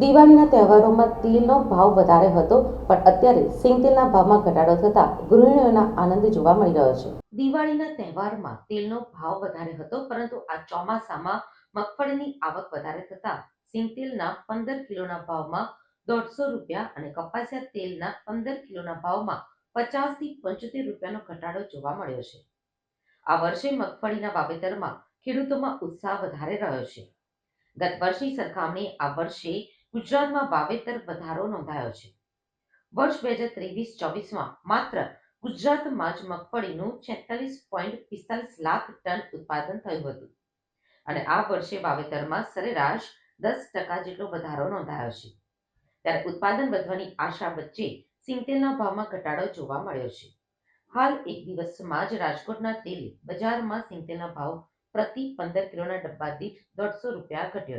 દિવાળીના તહેવારોમાં તેલનો ભાવ વધારે હતો, પણ અત્યારે સિંગતેલના ભાવમાં ઘટાડો થતાં ગૃહિણીઓના આનંદ જોવા મળી રહ્યો છે. દિવાળીના તહેવારમાં તેલનો ભાવ વધારે હતો, પરંતુ આ ચોમાસામાં મગફળીની આવક વધારે થતાં સિંગતેલના પંદર કિલોના ભાવમાં દોઢસો રૂપિયા અને કપાસિયા તેલના પંદર કિલોના ભાવમાં પચાસથી પંચોતેર રૂપિયાનો ઘટાડો જોવા મળ્યો છે. આ વર્ષે મગફળીના વાવેતરમાં ખેડૂતોમાં ઉત્સાહ વધારે રહ્યો છે. ગત વર્ષની સરખામણી આ વર્ષે ગુજરાતમાં વાવેતર વધારો નોંધાયો છે. વર્ષ બે હજાર ત્રેવીસ ચોવીસમાં માત્ર ગુજરાતમાં જ મગફળીનું છેતાલીસ પોઈન્ટ પિસ્તાલીસ લાખ ટન ઉત્પાદન થયું હતું. અને આ વર્ષે વાવેતરમાં સરેરાશ દસ ટકા જેટલો વધારો નોંધાયો છે. ત્યારે ઉત્પાદન વધવાની આશા વચ્ચે સિંગતેલના ભાવમાં ઘટાડો જોવા મળ્યો છે. હાલ એક દિવસમાં જ રાજકોટના તેલ બજારમાં સિંગતેલના ભાવ પ્રતિ પંદર કિલોના ડબ્બા દીઠ દોઢસો રૂપિયા ઘટ્યો છે.